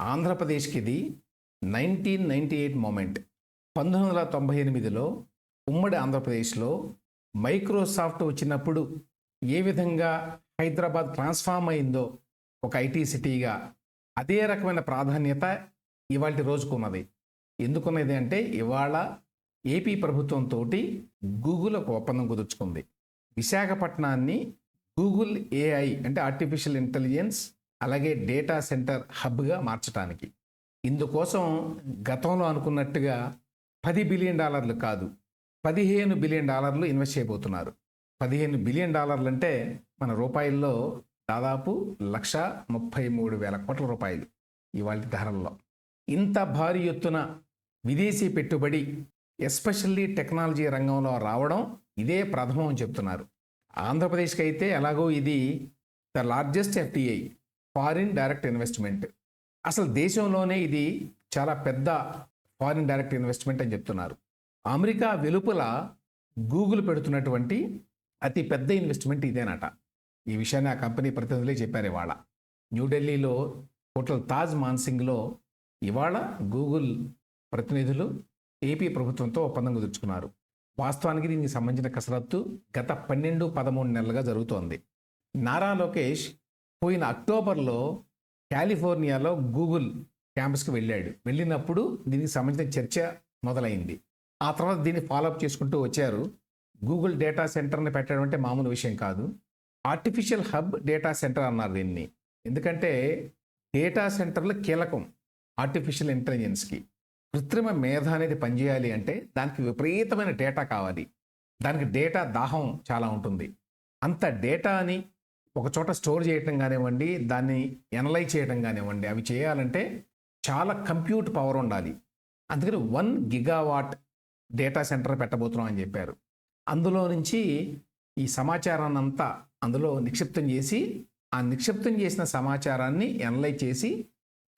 ఆంధ్రప్రదేశ్కి ఇది nineteen ninety eight moment. పంతొమ్మిది వందల తొంభై ఎనిమిదిలో ఉమ్మడి ఆంధ్రప్రదేశ్లో మైక్రోసాఫ్ట్ వచ్చినప్పుడు ఏ విధంగా హైదరాబాద్ ట్రాన్స్ఫార్మ్ అయిందో ఒక ఐటీ సిటీగా అదే రకమైన ప్రాధాన్యత ఇవాళ రోజుకున్నది. ఎందుకున్నది అంటే ఇవాళ ఏపీ ప్రభుత్వంతో గూగుల్ ఒక ఒప్పందం కుదుర్చుకుంది. విశాఖపట్నాన్ని గూగుల్ ఏఐ అంటే ఆర్టిఫిషియల్ ఇంటెలిజెన్స్ అలాగే డేటా సెంటర్ హబ్గా మార్చడానికి ఇందుకోసం గతంలో అనుకున్నట్టుగా పది బిలియన్ డాలర్లు కాదు పదిహేను బిలియన్ డాలర్లు ఇన్వెస్ట్ చేయబోతున్నారు. పదిహేను బిలియన్ డాలర్లు అంటే మన రూపాయల్లో దాదాపు లక్ష ముప్పై మూడు వేల కోట్ల రూపాయలు ఇవాళ ధరల్లో. ఇంత భారీ ఎత్తున విదేశీ పెట్టుబడి ఎస్పెషల్లీ టెక్నాలజీ రంగంలో రావడం ఇదే ప్రథమం చెప్తున్నారు. ఆంధ్రప్రదేశ్కి అయితే ఎలాగో ఇది the largest FDI foreign direct investment. అసలు దేశంలోనే ఇది చాలా పెద్ద ఫారిన్ డైరెక్ట్ ఇన్వెస్ట్మెంట్ అని చెప్తున్నారు. అమెరికా వెలుపల గూగుల్ పెడుతున్నటువంటి అతి పెద్ద ఇన్వెస్ట్మెంట్ ఇదేనట. ఈ విషయాన్ని ఆ కంపెనీ ప్రతినిధులే చెప్పారు ఇవాళ. న్యూఢిల్లీలో హోటల్ తాజ్ మాన్సింగ్లో ఇవాళ గూగుల్ ప్రతినిధులు ఏపీ ప్రభుత్వంతో ఒప్పందం కుదుర్చుకున్నారు. వాస్తవానికి దీనికి సంబంధించిన కసరత్తు గత పన్నెండు పదమూడు నెలలుగా జరుగుతోంది. నారా లోకేష్ పోయిన అక్టోబర్లో కాలిఫోర్నియాలో గూగుల్ క్యాంపస్కి వెళ్ళాడు. వెళ్ళినప్పుడు దీనికి సంబంధించిన చర్చ మొదలైంది. ఆ తర్వాత దీన్ని ఫాలోఅప్ చేసుకుంటూ వచ్చారు. గూగుల్ డేటా సెంటర్ని పెట్టడం అంటే మామూలు విషయం కాదు. ఆర్టిఫిషియల్ హబ్ డేటా సెంటర్ అన్నారు దీన్ని. ఎందుకంటే డేటా సెంటర్లు కీలకం ఆర్టిఫిషియల్ ఇంటెలిజెన్స్కి. కృత్రిమ మేధ అనేది పనిచేయాలి అంటే దానికి విపరీతమైన డేటా కావాలి. దానికి డేటా దాహం చాలా ఉంటుంది. అంత డేటాని ఒక చోట స్టోర్ చేయటం కానివ్వండి దాన్ని ఎనలైజ్ చేయటం కానివ్వండి అవి చేయాలంటే చాలా కంప్యూట్ పవర్ ఉండాలి. అందుకని వన్ గిగావాట్ డేటా సెంటర్ పెట్టబోతున్నాం అని చెప్పారు. అందులో నుంచి ఈ సమాచారాన్ని అంతా అందులో నిక్షిప్తం చేసి ఆ నిక్షిప్తం చేసిన సమాచారాన్ని ఎనలైజ్ చేసి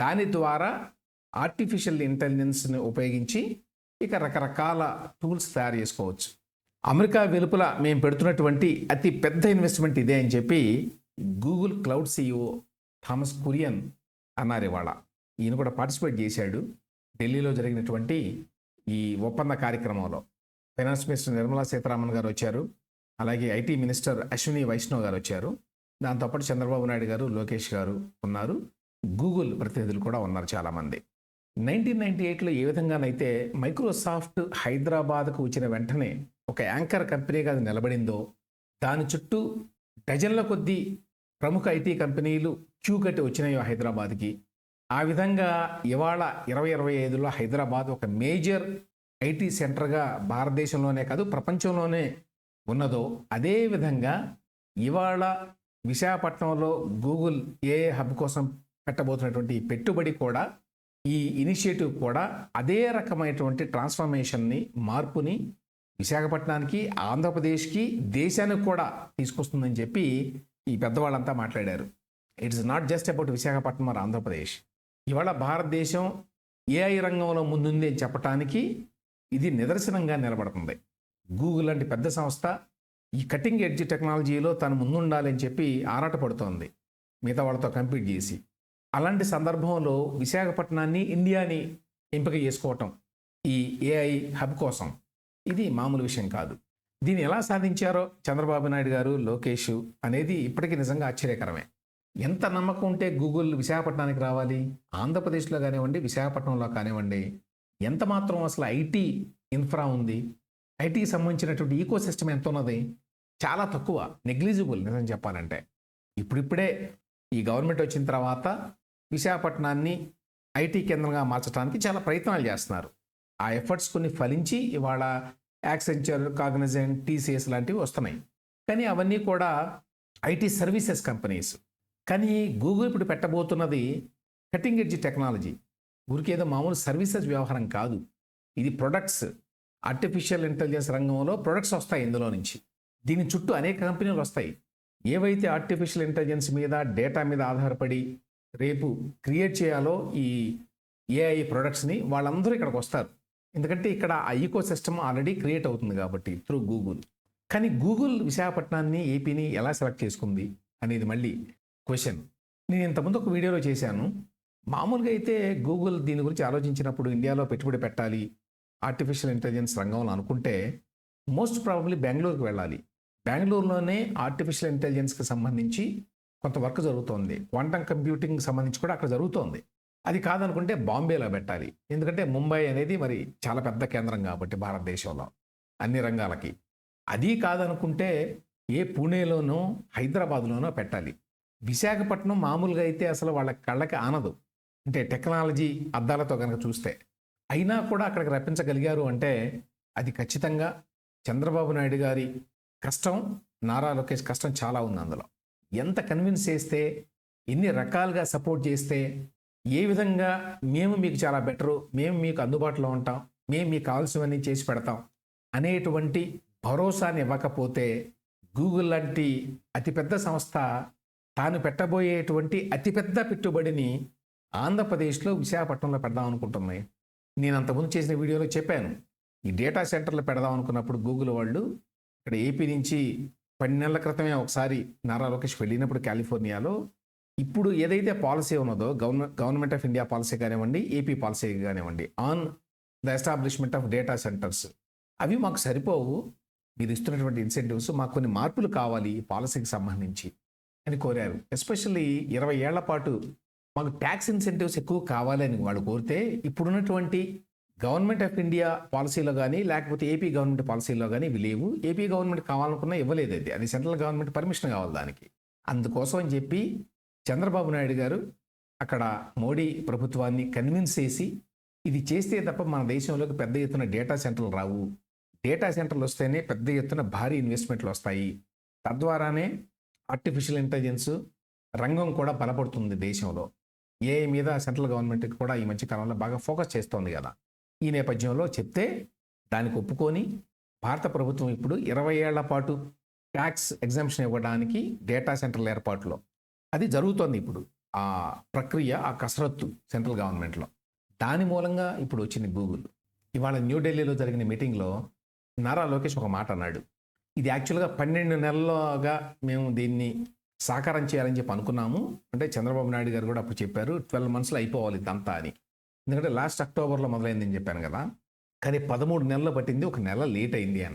దాని ద్వారా ఆర్టిఫిషియల్ ఇంటెలిజెన్స్ని ఉపయోగించి ఇక రకరకాల టూల్స్ తయారు చేసుకోవచ్చు. అమెరికా వెలుపల మేము పెడుతున్నటువంటి అతి పెద్ద ఇన్వెస్ట్మెంట్ ఇదే అని చెప్పి Google cloud CEO Thomas Kurian అన్నారు ఇవాళ. ఈయన కూడా పార్టిసిపేట్ చేశాడు ఢిల్లీలో జరిగినటువంటి ఈ ఒప్పంద కార్యక్రమంలో. ఫైనాన్స్ మినిస్టర్ నిర్మలా సీతారామన్ గారు వచ్చారు. అలాగే ఐటీ మినిస్టర్ అశ్విని వైష్ణవ్ గారు వచ్చారు. దాంతోపాటు చంద్రబాబు నాయుడు గారు లోకేష్ గారు ఉన్నారు. గూగుల్ ప్రతినిధులు కూడా ఉన్నారు చాలామంది. నైన్టీన్ నైన్టీ ఎయిట్లో ఏ విధంగానైతే మైక్రోసాఫ్ట్ హైదరాబాద్కు వచ్చిన వెంటనే ఒక యాంకర్ కంపెనీగా అది నిలబడిందో దాని చుట్టూ డజన్ల కొద్దీ ప్రముఖ ఐటీ కంపెనీలు క్యూ కట్టి వచ్చినాయో హైదరాబాద్కి. ఆ విధంగా ఇవాళ ఇరవై ఇరవై ఐదులో హైదరాబాద్ ఒక మేజర్ ఐటీ సెంటర్గా భారతదేశంలోనే కాదు ప్రపంచంలోనే ఉన్నదో అదే విధంగా ఇవాళ విశాఖపట్నంలో గూగుల్ ఏ హబ్ కోసం పెట్టబోతున్నటువంటి ఈ పెట్టుబడి కూడా ఈ ఇనిషియేటివ్ కూడా అదే రకమైనటువంటి ట్రాన్స్ఫర్మేషన్ని మార్పుని విశాఖపట్నానికి ఆంధ్రప్రదేశ్కి దేశానికి కూడా తీసుకొస్తుందని చెప్పి ఈ పెద్దవాళ్ళంతా మాట్లాడారు. It's not just about Visakhapatnam or Andhra Pradesh. ఇవాళ భారతదేశం ఏఐ రంగంలో ముందుంది అని చెప్పటానికి ఇది నిదర్శనంగా నిలబడుతుంది. గూగుల్ లాంటి పెద్ద సంస్థ ఈ కటింగ్ ఎడ్జ్ టెక్నాలజీలో తను ముందుండాలి అని చెప్పి ఆరాటపడుతోంది. మిగతా వాళ్ళతో కంపీట్ చేసి. అలాంటి సందర్భంలో విశాఖపట్నాన్ని ఇండియాని ఎంపిక చేసుకోవటం ఈ ఏఐ హబ్ కోసం ఇది మామూలు విషయం కాదు. దీన్ని ఎలా సాధించారో చంద్రబాబు నాయుడు గారు లోకేష్ అనేది ఇప్పటికీ నిజంగా ఆశ్చర్యకరమే. ఎంత నమ్మకం ఉంటే గూగుల్ విశాఖపట్నానికి రావాలి ఆంధ్రప్రదేశ్లో కానివ్వండి విశాఖపట్నంలో కానివ్వండి ఎంత మాత్రం అసలు ఐటీ ఇన్ఫ్రా ఉంది ఐటీకి సంబంధించినటువంటి ఈకో సిస్టమ్ ఎంత ఉన్నది చాలా తక్కువ నెగ్లిజిబుల్ నిజం చెప్పాలంటే. ఇప్పుడిప్పుడే ఈ గవర్నమెంట్ వచ్చిన తర్వాత విశాఖపట్నాన్ని ఐటీ కేంద్రంగా మార్చడానికి చాలా ప్రయత్నాలు చేస్తున్నారు. ఆ ఎఫర్ట్స్ కొన్ని ఫలించి ఇవాళ యాక్సెంచర్ కాగ్నిజెంట్ టీసీఎస్ లాంటివి వస్తున్నాయి. కానీ అవన్నీ కూడా ఐటీ సర్వీసెస్ కంపెనీస్. కానీ గూగుల్ ఇప్పుడు పెట్టబోతున్నది కటింగ్ ఎడ్జ్ టెక్నాలజీ. ఊరికేదో మామూలు సర్వీసెస్ వ్యవహారం కాదు. ఇది ప్రొడక్ట్స్. ఆర్టిఫిషియల్ ఇంటెలిజెన్స్ రంగంలో ప్రొడక్ట్స్ వస్తాయి ఇందులో నుంచి. దీని చుట్టూ అనేక కంపెనీలు వస్తాయి. ఏవైతే ఆర్టిఫిషియల్ ఇంటెలిజెన్స్ మీద డేటా మీద ఆధారపడి రేపు క్రియేట్ చేయాలో ఈ ఏఐ ప్రొడక్ట్స్ని వాళ్ళందరూ ఇక్కడికి వస్తారు. ఎందుకంటే ఇక్కడ ఆ ఈకో సిస్టమ్ ఆల్రెడీ క్రియేట్ అవుతుంది కాబట్టి త్రూ గూగుల్ కానీ గూగుల్ విశాఖపట్నాన్ని ఏపీని ఎలా సెలెక్ట్ చేసుకుంది అనేది మళ్ళీ క్వశ్చన్ నేను ఇంతకుముందు ఒక వీడియోలో చేశాను. మామూలుగా అయితే గూగుల్ దీని గురించి ఆలోచించినప్పుడు ఇండియాలో పెట్టుబడి పెట్టాలి ఆర్టిఫిషియల్ ఇంటెలిజెన్స్ రంగంలో అనుకుంటే మోస్ట్ ప్రాబబ్లీ బెంగళూరుకి వెళ్ళాలి. బెంగళూరులోనే ఆర్టిఫిషియల్ ఇంటెలిజెన్స్కి సంబంధించి కొంత వర్క్ జరుగుతోంది. క్వాంటమ్ కంప్యూటింగ్ సంబంధించి కూడా అక్కడ జరుగుతోంది. అది కాదనుకుంటే బాంబేలో పెట్టాలి. ఎందుకంటే ముంబై అనేది మరి చాలా పెద్ద కేంద్రం కాబట్టి భారతదేశంలో అన్ని రంగాలకి. అది కాదనుకుంటే ఏ పూణేలోనో హైదరాబాద్లోనో పెట్టాలి. విశాఖపట్నం మామూలుగా అయితే అసలు వాళ్ళ కళ్ళకి ఆనదు. అంటే టెక్నాలజీ అద్దాలతో కనుక చూస్తే. అయినా కూడా అక్కడికి రప్పించగలిగారు అంటే అది ఖచ్చితంగా చంద్రబాబు నాయుడు గారి కష్టం నారా లోకేష్ కష్టం చాలా ఉంది అందులో. ఎంత కన్విన్స్ చేస్తే ఎన్ని రకాలుగా సపోర్ట్ చేస్తే ఏ విధంగా మేము మీకు చాలా బెటరు మేము మీకు అందుబాటులో ఉంటాం మేము మీకు కావాల్సినవన్నీ చేసి పెడతాం అనేటువంటి భరోసాని ఇవ్వకపోతే గూగుల్ లాంటి అతిపెద్ద సంస్థ తాను పెట్టబోయేటువంటి అతిపెద్ద పెట్టుబడిని ఆంధ్రప్రదేశ్లో విశాఖపట్నంలో పెడదాం అనుకుంటున్నాయి నేను అంతకుముందు చేసిన వీడియోలో చెప్పాను. ఈ డేటా సెంటర్లు పెడదాం అనుకున్నప్పుడు గూగుల్ వాళ్ళు ఇక్కడ ఏపీ నుంచి పది నెలల క్రితమే ఒకసారి నారా లోకేష్ వెళ్ళినప్పుడు కాలిఫోర్నియాలో ఇప్పుడు ఏదైతే పాలసీ ఉన్నదో government government of India policy కానివ్వండి ఏపీ పాలసీ కానివ్వండి on the establishment of data centres అవి మాకు సరిపోవు. మీరు ఇస్తున్నటువంటి ఇన్సెంటివ్స్ మాకు కొన్ని మార్పులు కావాలి ఈ పాలసీకి సంబంధించి అని కోరారు. ఎస్పెషల్లీ ఇరవై ఏళ్ళ పాటు మాకు ట్యాక్స్ ఇన్సెంటివ్స్ ఎక్కువ కావాలని వాళ్ళు కోరితే ఇప్పుడున్నటువంటి గవర్నమెంట్ ఆఫ్ ఇండియా పాలసీలో కానీ లేకపోతే ఏపీ గవర్నమెంట్ పాలసీలో కానీ ఇవి లేవు. ఏపీ గవర్నమెంట్ కావాలనుకున్నా ఇవ్వలేదు అది. అది సెంట్రల్ గవర్నమెంట్ పర్మిషన్ కావాలి దానికి. అందుకోసం అని చెప్పి చంద్రబాబు నాయుడు గారు అక్కడ మోడీ ప్రభుత్వాన్ని కన్విన్స్ చేసి ఇది చేస్తే తప్ప మన దేశంలోకి పెద్ద ఎత్తున డేటా సెంటర్లు రావు. డేటా సెంటర్లు వస్తేనే పెద్ద ఎత్తున భారీ ఇన్వెస్ట్మెంట్లు వస్తాయి. తద్వారానే ఆర్టిఫిషియల్ ఇంటెలిజెన్స్ రంగం కూడా బలపడుతుంది దేశంలో. ఏ మీద సెంట్రల్ గవర్నమెంట్ కూడా ఈ మధ్య కాలంలో బాగా ఫోకస్ చేస్తోంది కదా. ఈ నేపథ్యంలో చెప్తే దానికి ఒప్పుకొని భారత ప్రభుత్వం ఇప్పుడు ఇరవై ఏళ్ళ పాటు ట్యాక్స్ ఎగ్జామ్షన్ ఇవ్వడానికి డేటా సెంటర్ల ఏర్పాటులో. అది జరుగుతోంది ఇప్పుడు. ఆ ప్రక్రియ ఆ కసరత్తు సెంట్రల్ గవర్నమెంట్లో దాని మూలంగా ఇప్పుడు వచ్చింది గూగుల్ ఇవాళ న్యూఢిల్లీలో జరిగిన మీటింగ్లో నారా లోకేష్ ఒక మాట అన్నాడు. ఇది యాక్చువల్గా పన్నెండు నెలలుగా మేము దీన్ని సాకారం చేయాలని చెప్పి అనుకున్నాము. అంటే చంద్రబాబు నాయుడు గారు కూడా అప్పుడు చెప్పారు ట్వెల్వ్ మంత్స్లో అయిపోవాలి ఇదంతా అని. ఎందుకంటే లాస్ట్ అక్టోబర్లో మొదలైందని చెప్పాను కదా. కానీ పదమూడు నెలలు పట్టింది ఒక నెల లేట్ అయింది అని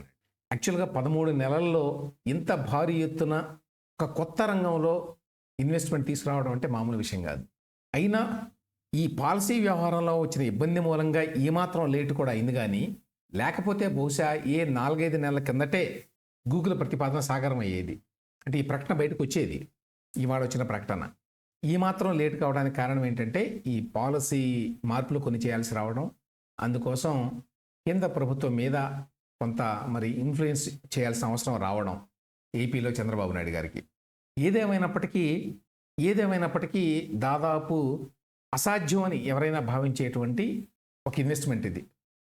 యాక్చువల్గా పదమూడు నెలల్లో ఇంత భారీ ఎత్తున ఒక కొత్త రంగంలో ఇన్వెస్ట్మెంట్ తీసుకురావడం అంటే మామూలు విషయం కాదు. అయినా ఈ పాలసీ వ్యవహారంలో వచ్చిన ఇబ్బంది మూలంగా ఏమాత్రం లేటు కూడా అయింది కానీ లేకపోతే బహుశా ఏ నాలుగైదు నెలల కిందటే గూగుల్ ప్రతిపాదన సాగరం అయ్యేది. అంటే ఈ ప్రకటన బయటకు వచ్చేది. ఇవాళ వచ్చిన ప్రకటన. ఈ మాత్రం లేట్ కావడానికి కారణం ఏంటంటే ఈ పాలసీ మార్పులు కొన్ని చేయాల్సి రావడం. అందుకోసం కేంద్ర ప్రభుత్వం మీద కొంత మరి ఇన్ఫ్లుయెన్స్ చేయాల్సిన అవసరం రావడం ఏపీలో చంద్రబాబు నాయుడు గారికి. ఏదేమైనప్పటికీ ఏదేమైనప్పటికీ దాదాపు అసాధ్యం అని ఎవరైనా భావించేటువంటి ఒక ఇన్వెస్ట్మెంట్ ఇది.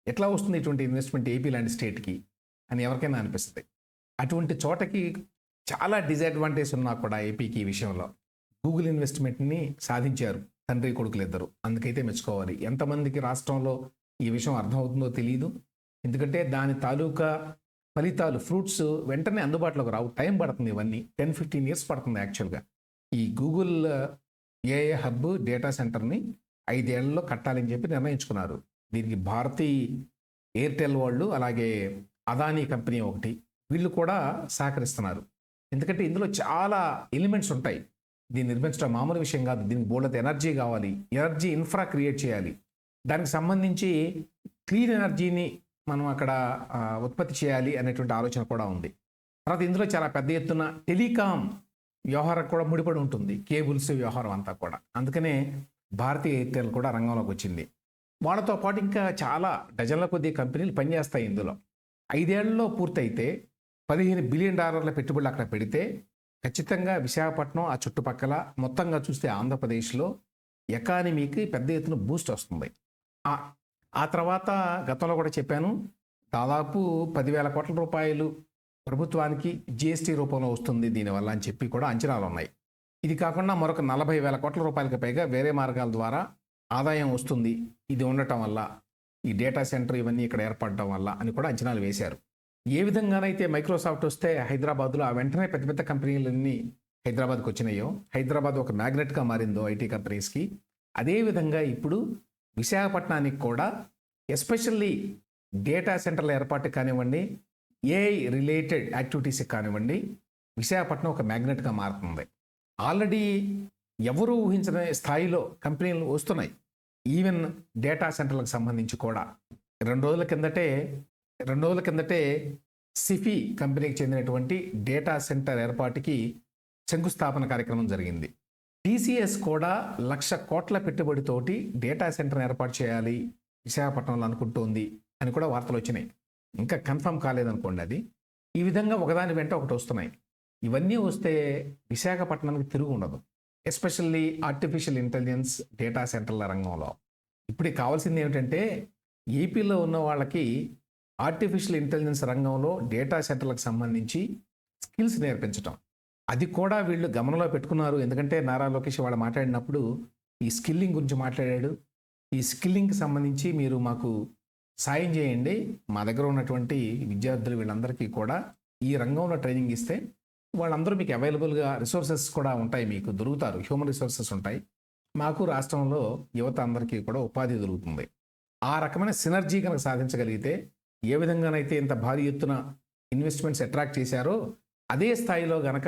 ఎట్లా వస్తుంది ఇటువంటి ఇన్వెస్ట్మెంట్ ఏపీ లాంటి స్టేట్కి అని ఎవరికైనా అనిపిస్తుంది. అటువంటి చోటకి చాలా డిసడ్వాంటేజ్ ఉన్నా కూడా ఏపీకి ఈ విషయంలో. గూగుల్ ఇన్వెస్ట్మెంట్ని సాధించారు తండ్రి కొడుకులు ఇద్దరు అందుకైతే మెచ్చుకోవాలి. ఎంతమందికి రాష్ట్రంలో ఈ విషయం అర్థమవుతుందో తెలియదు ఎందుకంటే దాని తాలూకా ఫలితాలు ఫ్రూట్స్ వెంటనే అందుబాటులోకి రావు. టైం పడుతుంది ఇవన్నీ. టెన్ ఫిఫ్టీన్ ఇయర్స్ పడుతుంది యాక్చువల్గా. ఈ గూగుల్ ఏఏ హబ్ డేటా సెంటర్ని ఐదేళ్ళలో కట్టాలని చెప్పి నిర్ణయించుకున్నారు. దీనికి భారతీ ఎయిర్టెల్ వాళ్ళు అలాగే అదానీ కంపెనీ ఒకటి. వీళ్ళు కూడా సహకరిస్తున్నారు. ఎందుకంటే ఇందులో చాలా ఎలిమెంట్స్ ఉంటాయి. దీన్ని నిర్మించడం మామూలు విషయం కాదు. దీనికి బోల్డ్ ఎనర్జీ కావాలి. ఎనర్జీ ఇన్ఫ్రా క్రియేట్ చేయాలి. దానికి సంబంధించి క్లీన్ ఎనర్జీని మనం అక్కడ ఉత్పత్తి చేయాలి అనేటువంటి ఆలోచన కూడా ఉంది. తర్వాత ఇందులో చాలా పెద్ద ఎత్తున టెలికాం వ్యవహారం కూడా ముడిపడి ఉంటుంది. కేబుల్స్ వ్యవహారం అంతా కూడా. అందుకనే భారతీయ ఎయిర్టెల్ కూడా రంగంలోకి వచ్చింది. వాళ్ళతో పాటు ఇంకా చాలా డజన్ల కొద్ది కంపెనీలు పనిచేస్తాయి ఇందులో. ఐదేళ్ళలో పూర్తయితే పదిహేను బిలియన్ డాలర్ల పెట్టుబడులు అక్కడ పెడితే ఖచ్చితంగా విశాఖపట్నం ఆ చుట్టుపక్కల మొత్తంగా చూస్తే ఆంధ్రప్రదేశ్లో ఎకానమీకి పెద్ద ఎత్తున బూస్ట్ వస్తుంది. ఆ- తర్వాత గతంలో కూడా చెప్పాను దాదాపు పదివేల కోట్ల రూపాయలు ప్రభుత్వానికి జిఎస్టీ రూపంలో వస్తుంది దీనివల్ల అని చెప్పి కూడా అంచనాలు ఉన్నాయి ఇది కాకుండా మరొక నలభై వేల కోట్ల రూపాయలకు పైగా వేరే మార్గాల ద్వారా ఆదాయం వస్తుంది. ఇది ఉండటం వల్ల ఈ డేటా సెంటర్ ఇవన్నీ ఇక్కడ ఏర్పడటం వల్ల అని కూడా అంచనాలు వేశారు. ఏ విధంగానైతే మైక్రోసాఫ్ట్ వస్తే హైదరాబాద్లో ఆ వెంటనే పెద్ద పెద్ద కంపెనీలన్నీ హైదరాబాద్కి వచ్చినాయో హైదరాబాద్ ఒక మ్యాగ్నెట్గా మారిందో ఐటీ కంపెనీస్కి అదేవిధంగా ఇప్పుడు విశాఖపట్నానికి కూడా ఎస్పెషల్లీ డేటా సెంటర్ల ఏర్పాటు కానివ్వండి ఏఐ రిలేటెడ్ యాక్టివిటీస్కి కానివ్వండి విశాఖపట్నం ఒక మ్యాగ్నెట్గా మారుతుంది. ఆల్రెడీ ఎవరు ఊహించిన స్థాయిలో కంపెనీలు వస్తున్నాయి. ఈవెన్ డేటా సెంటర్లకు సంబంధించి కూడా. రెండు రోజుల కిందటే రెండు రోజుల కిందటే సిఫీ కంపెనీకి చెందినటువంటి డేటా సెంటర్ ఏర్పాటుకి శంకుస్థాపన కార్యక్రమం జరిగింది. టీసీఎస్ కూడా లక్ష కోట్ల పెట్టుబడితోటి డేటా సెంటర్ ఏర్పాటు చేయాలి విశాఖపట్నంలో అనుకుంటోంది అని కూడా వార్తలు వచ్చినాయి. ఇంకా కన్ఫర్మ్ కాలేదనుకోండి అది. ఈ విధంగా ఒకదాని వెంట ఒకటి వస్తున్నాయి. ఇవన్నీ వస్తే విశాఖపట్నానికి తిరుగు ఉండదు. ఎస్పెషల్లీ ఆర్టిఫిషియల్ ఇంటెలిజెన్స్ డేటా సెంటర్ల రంగంలో. ఇప్పుడు కావాల్సింది ఏమిటంటే ఏపీలో ఉన్న వాళ్ళకి ఆర్టిఫిషియల్ ఇంటెలిజెన్స్ రంగంలో డేటా సెంటర్లకు సంబంధించి స్కిల్స్ నేర్పించటం. అది కూడా వీళ్ళు గమనంలో పెట్టుకున్నారు. ఎందుకంటే నారా లోకేష్ వాళ్ళు మాట్లాడినప్పుడు ఈ స్కిల్లింగ్ గురించి మాట్లాడాడు. ఈ స్కిల్లింగ్కి సంబంధించి మీరు మాకు సాయం చేయండి. మా దగ్గర ఉన్నటువంటి విద్యార్థులు వీళ్ళందరికీ కూడా ఈ రంగంలో ట్రైనింగ్ ఇస్తే వాళ్ళందరూ మీకు అవైలబుల్గా రిసోర్సెస్ కూడా ఉంటాయి. మీకు దొరుకుతారు. హ్యూమన్ రిసోర్సెస్ ఉంటాయి. మాకు రాష్ట్రంలో యువత అందరికీ కూడా ఉపాధి దొరుకుతుంది. ఆ రకమైన సినర్జీ కనుక సాధించగలిగితే ఏ విధంగానైతే ఇంత భారీ ఎత్తున ఇన్వెస్ట్మెంట్స్ అట్రాక్ట్ చేశారో అదే స్థాయిలో గనక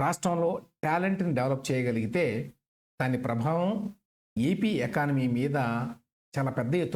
రాష్ట్రంలో టాలెంట్ని డెవలప్ చేయగలిగితే దాని ప్రభావం ఏపీ ఎకానమీ మీద చాలా పెద్ద ఎత్తున